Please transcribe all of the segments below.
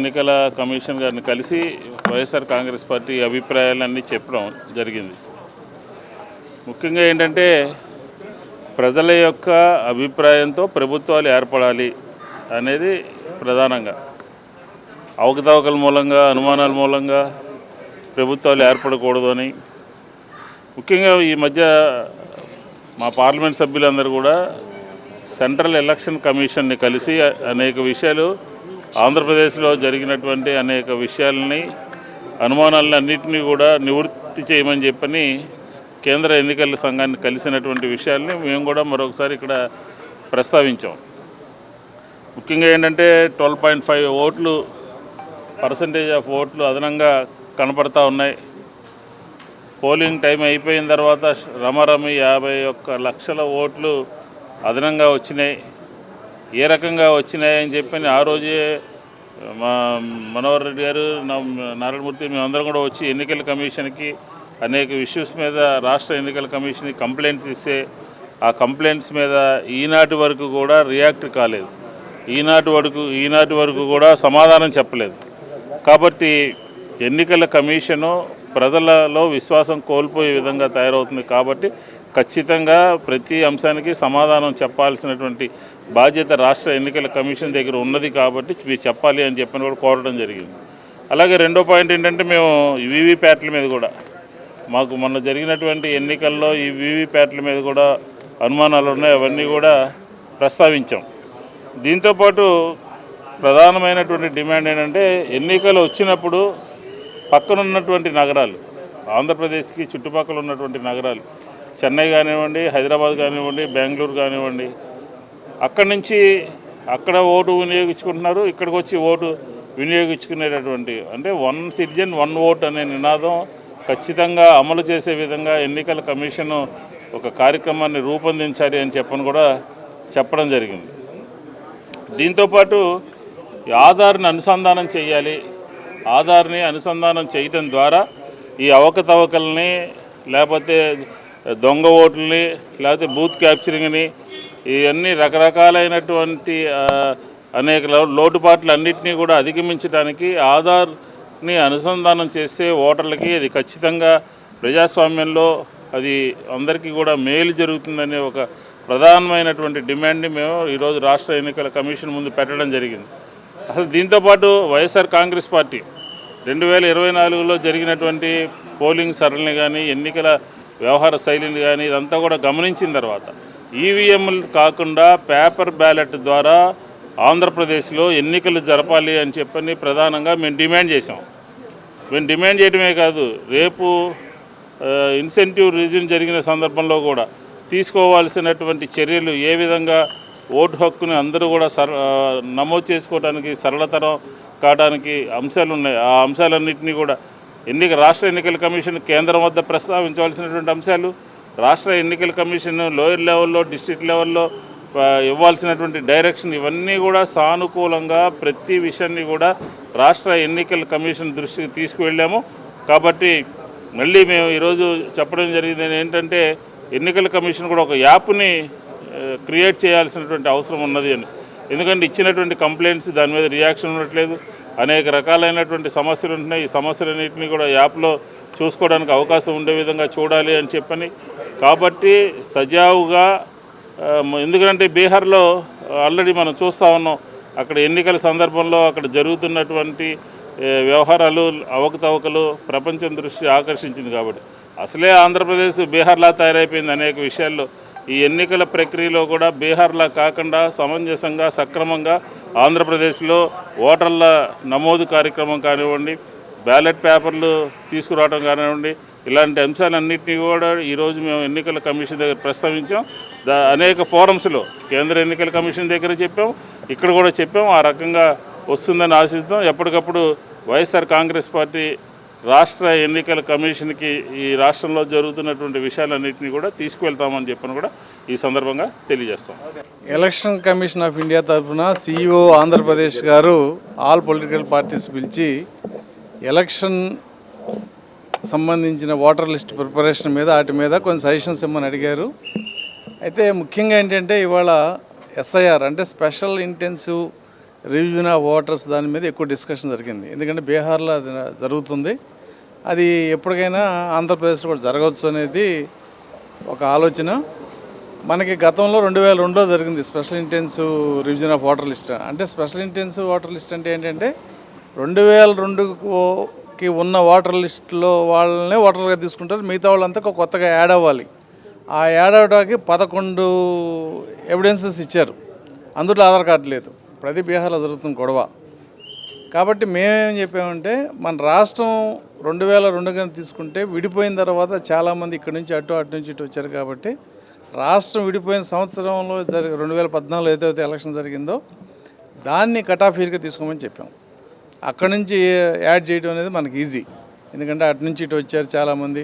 ఎన్నికల కమిషన్ గారిని కలిసి వైఎస్ఆర్ కాంగ్రెస్ పార్టీ అభిప్రాయాలన్నీ చెప్పడం జరిగింది. ముఖ్యంగా ఏంటంటే ప్రజల యొక్క అభిప్రాయంతో ప్రభుత్వాలు ఏర్పడాలి అనేది ప్రధానంగా. అవకతవకల మూలంగా అనుమానాల మూలంగా ప్రభుత్వాలు ఏర్పడకూడదు అని ముఖ్యంగా ఈ మధ్య మా పార్లమెంట్ సభ్యులందరూ కూడా సెంట్రల్ ఎలక్షన్ కమిషన్ని కలిసి అనేక విషయాలు ఆంధ్రప్రదేశ్లో జరిగినటువంటి అనేక విషయాలని అనుమానాలను అన్నింటినీ కూడా నివృత్తి చేయమని చెప్పని కేంద్ర ఎన్నికల సంఘాన్ని కలిసినటువంటి విషయాల్ని మేము కూడా మరొకసారి ఇక్కడ ప్రస్తావించాం. ముఖ్యంగా ఏంటంటే ట్వెల్వ్ పాయింట్ ఫైవ్ ఓట్లు పర్సంటేజ్ ఆఫ్ ఓట్లు అదనంగా కనపడతా ఉన్నాయి. పోలింగ్ టైం అయిపోయిన తర్వాత రమరమి యాభై ఒక్క లక్షల ఓట్లు అదనంగా వచ్చినాయి. ఏ రకంగా వచ్చినాయని చెప్పి ఆ రోజే మా మనోహర్ రెడ్డి గారు నా- నారాయణమూర్తి మేమందరం కూడా వచ్చి ఎన్నికల కమిషన్కి అనేక ఇష్యూస్ మీద రాష్ట్ర ఎన్నికల కమిషన్కి కంప్లైంట్స్ ఇస్తే ఆ కంప్లైంట్స్ మీద ఈనాటి వరకు కూడా రియాక్ట్ కాలేదు. ఈనాటి వరకు ఈనాటి వరకు కూడా సమాధానం చెప్పలేదు. కాబట్టి ఎన్నికల కమిషను ప్రజలలో విశ్వాసం కోల్పోయే విధంగా తయారవుతుంది కాబట్టి ఖచ్చితంగా ప్రతి అంశానికి సమాధానం చెప్పాల్సినటువంటి బాధ్యత రాష్ట్ర ఎన్నికల కమిషన్ దగ్గర ఉన్నది కాబట్టి మీరు చెప్పాలి అని చెప్పని కూడా కోరడం జరిగింది. అలాగే రెండో పాయింట్ ఏంటంటే మేము వీవీప్యాట్ల మీద కూడా మాకు మొన్న జరిగినటువంటి ఎన్నికల్లో ఈ వీవీప్యాట్ల మీద కూడా అనుమానాలు ఉన్నాయి. అవన్నీ కూడా ప్రస్తావించాం. దీంతోపాటు ప్రధానమైనటువంటి డిమాండ్ ఏంటంటే ఎన్నికలు వచ్చినప్పుడు పక్కనున్నటువంటి నగరాలు ఆంధ్రప్రదేశ్కి చుట్టుపక్కల ఉన్నటువంటి నగరాలు చెన్నై కానివ్వండి హైదరాబాద్ కానివ్వండి బెంగళూరు కానివ్వండి అక్కడి నుంచి అక్కడ ఓటు వినియోగించుకుంటున్నారు ఇక్కడికి వచ్చి ఓటు వినియోగించుకునేటటువంటి అంటే వన్ సిటిజన్ వన్ ఓట్ అనే నినాదం ఖచ్చితంగా అమలు చేసే విధంగా ఎన్నికల కమిషన్ ఒక కార్యక్రమాన్ని రూపొందించాలి అని చెప్పని కూడా చెప్పడం జరిగింది. దీంతోపాటు ఆధార్ని అనుసంధానం చేయాలి. ఆధార్ని అనుసంధానం చేయటం ద్వారా ఈ అవకతవకల్ని లేకపోతే దొంగ ఓట్లని లేకపోతే బూత్ క్యాప్చరింగ్ని ఇవన్నీ రకరకాలైనటువంటి అనేక లోటుపాట్లు అన్నింటినీ కూడా అధిగమించడానికి ఆధార్ని అనుసంధానం చేస్తే ఓటర్లకి అది ఖచ్చితంగా ప్రజాస్వామ్యంలో అది అందరికీ కూడా మేలు జరుగుతుందనే ఒక ప్రధానమైనటువంటి డిమాండ్ని మేము ఈరోజు రాష్ట్ర ఎన్నికల కమిషన్ ముందు పెట్టడం జరిగింది. అసలు దీంతోపాటు వైఎస్ఆర్ కాంగ్రెస్ పార్టీ రెండు వేల ఇరవై నాలుగులో జరిగినటువంటి పోలింగ్ సరళిని కానీ ఎన్నికల వ్యవహార శైలిని కానీ ఇదంతా కూడా గమనించిన తర్వాత ఈవీఎంలు కాకుండా పేపర్ బ్యాలెట్ ద్వారా ఆంధ్రప్రదేశ్లో ఎన్నికలు జరపాలి అని చెప్పని ప్రధానంగా మేము డిమాండ్ చేసాం మేము డిమాండ్ చేయడమే కాదు రేపు ఇన్సెంటివ్ రివిజన్ జరిగిన సందర్భంలో కూడా తీసుకోవాల్సినటువంటి చర్యలు ఏ విధంగా ఓటు హక్కుని అందరూ కూడా సర నమోదు చేసుకోవడానికి సరళతరం కావడానికి అంశాలు ఉన్నాయి. ఆ అంశాలన్నింటినీ కూడా ఎన్నిక రాష్ట్ర ఎన్నికల కమిషన్ కేంద్రం వద్ద ప్రస్తావించవలసినటువంటి అంశాలు రాష్ట్ర ఎన్నికల కమిషన్ లోయర్ లెవెల్లో డిస్టిక్ లెవెల్లో ఇవ్వాల్సినటువంటి డైరెక్షన్ ఇవన్నీ కూడా సానుకూలంగా ప్రతి విషయాన్ని కూడా రాష్ట్ర ఎన్నికల కమిషన్ దృష్టికి తీసుకువెళ్ళాము. కాబట్టి మళ్ళీ మేము ఈరోజు చెప్పడం జరిగింది ఏంటంటే ఎన్నికల కమిషన్ కూడా ఒక యాప్ని క్రియేట్ చేయాల్సినటువంటి అవసరం ఉన్నది అని. ఎందుకంటే ఇచ్చినటువంటి కంప్లైంట్స్ దాని మీద రియాక్షన్ ఉండట్లేదు. అనేక రకాలైనటువంటి సమస్యలు ఉంటున్నాయి. ఈ సమస్యలన్నింటినీ కూడా యాప్లో చూసుకోవడానికి అవకాశం ఉండే విధంగా చూడాలి అని చెప్పని. కాబట్టి సజావుగా ఎందుకంటే బీహార్లో ఆల్రెడీ మనం చూస్తూ ఉన్నాం. అక్కడ ఎన్నికల సందర్భంలో అక్కడ జరుగుతున్నటువంటి వ్యవహారాలు అవకతవకలు ప్రపంచం దృష్టి ఆకర్షించింది కాబట్టి. అసలే ఆంధ్రప్రదేశ్ బీహార్లా తయారైపోయింది అనేక విషయాల్లో. ఈ ఎన్నికల ప్రక్రియలో కూడా బీహార్లా కాకుండా సమంజసంగా సక్రమంగా ఆంధ్రప్రదేశ్లో ఓటర్ల నమోదు కార్యక్రమం కానివ్వండి బ్యాలెట్ పేపర్లు తీసుకురావడం కానివ్వండి ఇలాంటి అంశాలన్నింటినీ కూడా ఈరోజు మేము ఎన్నికల కమిషన్ దగ్గర ప్రస్తావించాం. దా అనేక ఫోరమ్స్లో కేంద్ర ఎన్నికల కమిషన్ దగ్గర చెప్పాం. ఇక్కడ కూడా చెప్పాం. ఆ రకంగా వస్తుందని ఆశిస్తాం ఎప్పటికప్పుడు వైఎస్ఆర్ కాంగ్రెస్ పార్టీ రాష్ట్ర ఎన్నికల కమిషన్కి ఈ రాష్ట్రంలో జరుగుతున్నటువంటి విషయాలన్నింటినీ కూడా తీసుకువెళ్తామని చెప్పని కూడా ఈ సందర్భంగా తెలియజేస్తాం. ఎలక్షన్ కమిషన్ ఆఫ్ ఇండియా తరఫున CEO Andhra Pradesh garu all political parties పిలిచి ఎలక్షన్ సంబంధించిన ఓటర్ లిస్ట్ ప్రిపరేషన్ మీద వాటి మీద కొన్ని సజెషన్స్ ఇమ్మని అడిగారు. అయితే ముఖ్యంగా ఏంటంటే ఇవాళ ఎస్ఐఆర్ అంటే special intensive revision of voters దాని మీద ఎక్కువ డిస్కషన్ జరిగింది. ఎందుకంటే బీహార్లో అది జరుగుతుంది. అది ఎప్పటికైనా ఆంధ్రప్రదేశ్లో కూడా జరగవచ్చు అనేది ఒక ఆలోచన. మనకి గతంలో రెండు వేల రెండులో జరిగింది special intensive revision of voter list. అంటే స్పెషల్ ఇంటెన్సివ్ వాటర్ లిస్ట్ అంటే ఏంటంటే రెండు వేల రెండుకి ఉన్న వాటర్ లిస్టులో వాళ్ళనే ఓటర్గా తీసుకుంటారు. మిగతా వాళ్ళంతా ఒక కొత్తగా యాడ్ అవ్వాలి. ఆ యాడ్ అవ్వడానికి పదకొండు ఎవిడెన్సెస్ ఇచ్చారు. అందులో ఆధార్ కార్డు లేదు. ప్రతి బీహార్లో జరుగుతుంది గొడవ. కాబట్టి మేమేం చెప్పామంటే మన రాష్ట్రం రెండు వేల రెండు కానీ తీసుకుంటే విడిపోయిన తర్వాత చాలామంది ఇక్కడ నుంచి అటు అటు నుంచి ఇటు వచ్చారు కాబట్టి రాష్ట్రం విడిపోయిన సంవత్సరంలో జరిగి రెండు వేల పద్నాలుగులో ఏదైతే ఎలక్షన్ జరిగిందో దాన్ని కటాఫీర్గా తీసుకోమని చెప్పాం. అక్కడి నుంచి యాడ్ చేయడం అనేది మనకి ఈజీ. ఎందుకంటే అటు నుంచి ఇటు వచ్చారు చాలామంది.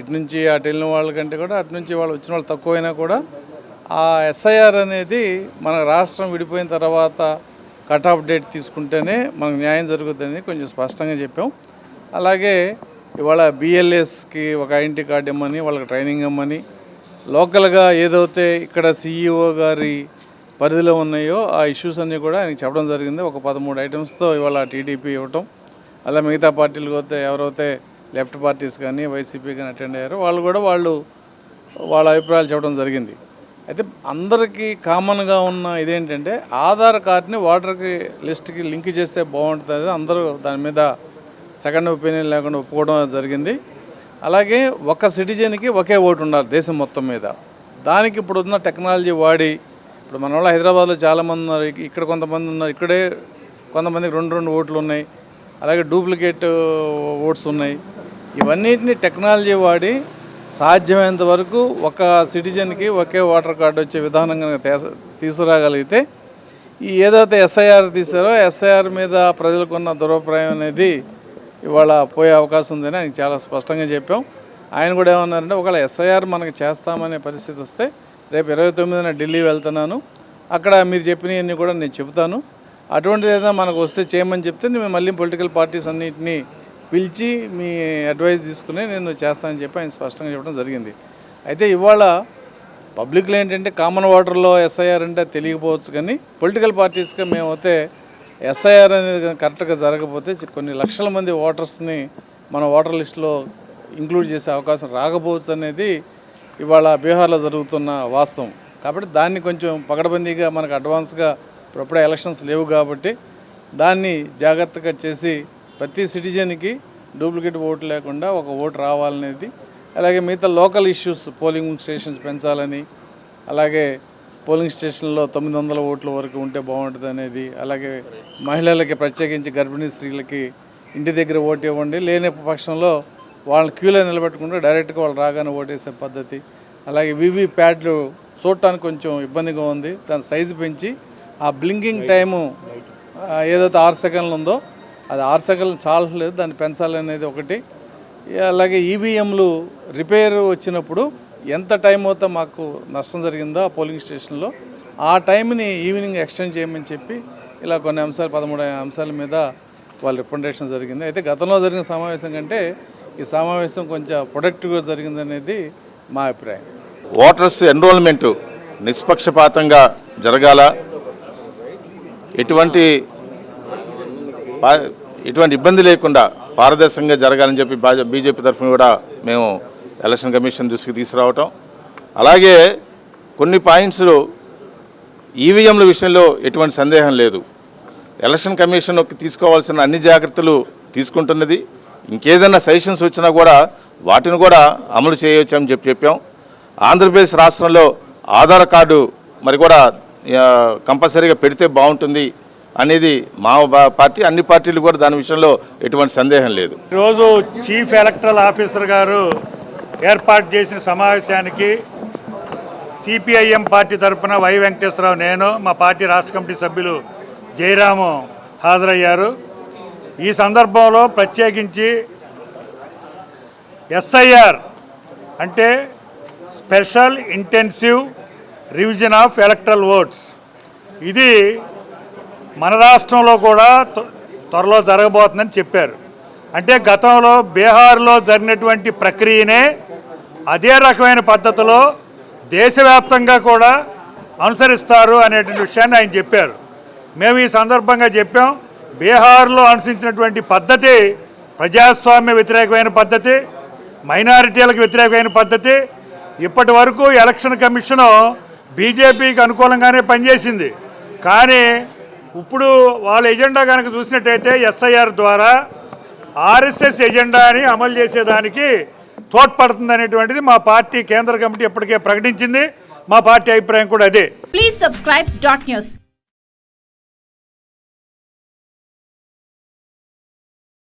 ఇటు నుంచి అటు వెళ్ళిన వాళ్ళకంటే కూడా అటు నుంచి వాళ్ళు వచ్చిన వాళ్ళు తక్కువైనా కూడా ఆ ఎస్ఐఆర్ అనేది మన రాష్ట్రం విడిపోయిన తర్వాత కట్ ఆఫ్ డేట్ తీసుకుంటేనే మనకు న్యాయం జరుగుతుందని కొంచెం స్పష్టంగా చెప్పాం. అలాగే ఇవాళ బిఎల్ఎస్కి ఒక ఐడెంటిటీ కార్డు ఇమ్మని వాళ్ళకి ట్రైనింగ్ ఇమ్మని లోకల్గా ఏదైతే ఇక్కడ సిఇఓ గారి పరిధిలో ఉన్నాయో ఆ ఇష్యూస్ అన్నీ కూడా ఆయనకి చెప్పడం జరిగింది. ఒక పదమూడు ఐటమ్స్తో ఇవాళ టీడీపీ ఇవ్వటం. అలా మిగతా పార్టీలకు పోతే ఎవరైతే లెఫ్ట్ పార్టీస్ కానీ వైసీపీ కానీ అటెండ్ అయ్యారో వాళ్ళు కూడా వాళ్ళు వాళ్ళ అభిప్రాయాలు చెప్పడం జరిగింది. అయితే అందరికీ కామన్గా ఉన్న ఇదేంటంటే ఆధార్ కార్డ్ని ఓటర్కి లిస్ట్కి లింక్ చేస్తే బాగుంటుంది అందరూ దాని మీద సెకండ్ ఒపీనియన్ లేకుండా ఒప్పుకోవడం జరిగింది. అలాగే ఒక సిటిజన్కి ఒకే ఓటు ఉండాలి దేశం మొత్తం మీద. దానికి ఇప్పుడు ఉన్న టెక్నాలజీ వాడి ఇప్పుడు మన వాళ్ళు హైదరాబాద్లో చాలామంది ఉన్నారు ఇక్కడ కొంతమంది ఉన్నారు ఇక్కడే కొంతమందికి రెండు రెండు ఓట్లు ఉన్నాయి. అలాగే డూప్లికేట్ ఓట్స్ ఉన్నాయి. ఇవన్నిటిని టెక్నాలజీ వాడి సాధ్యమైనంత వరకు ఒక సిటిజన్కి ఒకే ఓటర్ కార్డు వచ్చే విధానం కనుక తీసుకురాగలిగితే ఈ ఏదైతే ఎస్ఐఆర్ తీసారో ఎస్ఐఆర్ మీద ప్రజలకు ఉన్న దురభిప్రాయం అనేది ఇవాళ పోయే అవకాశం ఉందని ఆయన చాలా స్పష్టంగా చెప్పాం. ఆయన కూడా ఏమన్నారంటే ఒకవేళ ఎస్ఐఆర్ మనకు చేస్తామనే పరిస్థితి వస్తే రేపు ఇరవై తొమ్మిదిన ఢిల్లీ వెళ్తున్నాను. అక్కడ మీరు చెప్పినవన్నీ కూడా నేను చెబుతాను. అటువంటిది ఏదైనా మనకు వస్తే చేయమని చెప్తే మేము మళ్ళీ పొలిటికల్ పార్టీస్ అన్నింటినీ పిలిచి మీ అడ్వైస్ తీసుకుని నేను చేస్తానని చెప్పి ఆయన స్పష్టంగా చెప్పడం జరిగింది. అయితే ఇవాళ పబ్లిక్లో ఏంటంటే కామన్ వాటర్లో ఎస్ఐఆర్ అంటే తెలియకపోవచ్చు కానీ పొలిటికల్ పార్టీస్గా మేమైతే ఎస్ఐఆర్ అనేది కరెక్ట్గా జరగకపోతే కొన్ని లక్షల మంది ఓటర్స్ని మన ఓటర్ లిస్టులో ఇంక్లూడ్ చేసే అవకాశం రాకపోవచ్చు అనేది ఇవాళ బీహార్లో జరుగుతున్న వాస్తవం. కాబట్టి దాన్ని కొంచెం పగడబందీగా మనకు అడ్వాన్స్గా ఇప్పుడప్పుడే ఎలక్షన్స్ లేవు కాబట్టి దాన్ని జాగ్రత్తగా చేసి ప్రతి సిటిజన్కి డూప్లికేట్ ఓటు లేకుండా ఒక ఓటు రావాలనేది అలాగే మిగతా లోకల్ ఇష్యూస్ పోలింగ్ స్టేషన్స్ పెంచాలని అలాగే పోలింగ్ స్టేషన్లో తొమ్మిది వందల ఓట్ల వరకు ఉంటే బాగుంటుంది అనేది అలాగే మహిళలకి ప్రత్యేకించి గర్భిణీ స్త్రీలకి ఇంటి దగ్గర ఓటు ఇవ్వండి లేని పక్షంలో వాళ్ళని క్యూలో నిలబెట్టకుండా డైరెక్ట్గా వాళ్ళు రాగానే ఓటేసే పద్ధతి. అలాగే వివి ప్యాడ్లు చూడటానికి కొంచెం ఇబ్బందిగా ఉంది దాని సైజు పెంచి ఆ బ్లింకింగ్ టైము ఏదైతే ఆరు సెకండ్లు ఉందో అది ఆరు సెకండ్లు చాలలేదు దాన్ని పెంచాలనేది ఒకటి. అలాగే ఈవీఎంలు రిపేర్ వచ్చినప్పుడు ఎంత టైం అవుతా మాకు నష్టం జరిగిందో ఆ పోలింగ్ స్టేషన్లో ఆ టైంని ఈవినింగ్ ఎక్స్టెండ్ చేయమని చెప్పి ఇలా కొన్ని అంశాలు పదమూడు అంశాల మీద వాళ్ళు రికమెండేషన్ జరిగింది. అయితే గతంలో జరిగిన సమావేశం కంటే ఈ సమావేశం కొంచెం ప్రొడక్టివ్గా జరిగిందనేది మా అభిప్రాయం. ఓటర్స్ ఎన్రోల్మెంటు నిష్పక్షపాతంగా జరగాల ఎటువంటి ఎటువంటి ఇబ్బంది లేకుండా పారదర్శకంగా జరగాలని చెప్పి బీజేపీ తరఫున కూడా మేము ఎలక్షన్ కమిషన్ దృష్టికి తీసుకురావటం. అలాగే కొన్ని పాయింట్స్లో ఈవీఎంల విషయంలో ఎటువంటి సందేహం లేదు. ఎలక్షన్ కమిషన్ తీసుకోవాల్సిన అన్ని జాగ్రత్తలు తీసుకుంటున్నది. ఇంకేదైనా సజెషన్స్ వచ్చినా కూడా వాటిని కూడా అమలు చేయవచ్చు అని చెప్పి చెప్పాం. ఆంధ్రప్రదేశ్ రాష్ట్రంలో ఆధార్ కార్డు మరి కూడా కంపల్సరీగా పెడితే బాగుంటుంది. అనేది మా పార్టీ అన్ని పార్టీలు కూడా దాని విషయంలో ఎటువంటి సందేహం లేదు. ఈరోజు చీఫ్ ఎలక్టరల్ ఆఫీసర్ గారు ఏర్పాటు చేసిన సమావేశానికి సిపిఐఎం పార్టీ తరపున వై వెంకటేశ్వరరావు నేను మా పార్టీ రాష్ట్ర కమిటీ సభ్యులు జయరాము హాజరయ్యారు. ఈ సందర్భంలో ప్రత్యేకించి ఎస్ఐఆర్ అంటే special intensive revision of electoral votes. ఇది మన రాష్ట్రంలో కూడా త్వ- త్వరలో జరగబోతుందని చెప్పారు. అంటే గతంలో బీహార్లో జరిగినటువంటి ప్రక్రియనే అదే రకమైన పద్ధతిలో దేశవ్యాప్తంగా కూడా అనుసరిస్తారు అనేటువంటి విషయాన్ని ఆయన చెప్పారు. మేము ఈ సందర్భంగా చెప్పాం బీహార్లో అనుసరించినటువంటి పద్ధతి ప్రజాస్వామ్య వ్యతిరేకమైన పద్ధతి మైనారిటీలకు వ్యతిరేకమైన పద్ధతి ఇప్పటి వరకు ఎలక్షన్ కమిషను బీజేపీకి అనుకూలంగానే పనిచేసింది. కానీ ఇప్పుడు వాళ్ళ ఎజెండా కనుక చూసినట్టయితే ఎస్ఐఆర్ ద్వారా ఆర్ఎస్ఎస్ ఎజెండాని అమలు చేసేదానికి తోడ్పడుతుంది అనేటువంటిది మా పార్టీ కేంద్ర కమిటీ ఇప్పటికే ప్రకటించింది. మా పార్టీ అభిప్రాయం కూడా అదే. Please subscribe dot news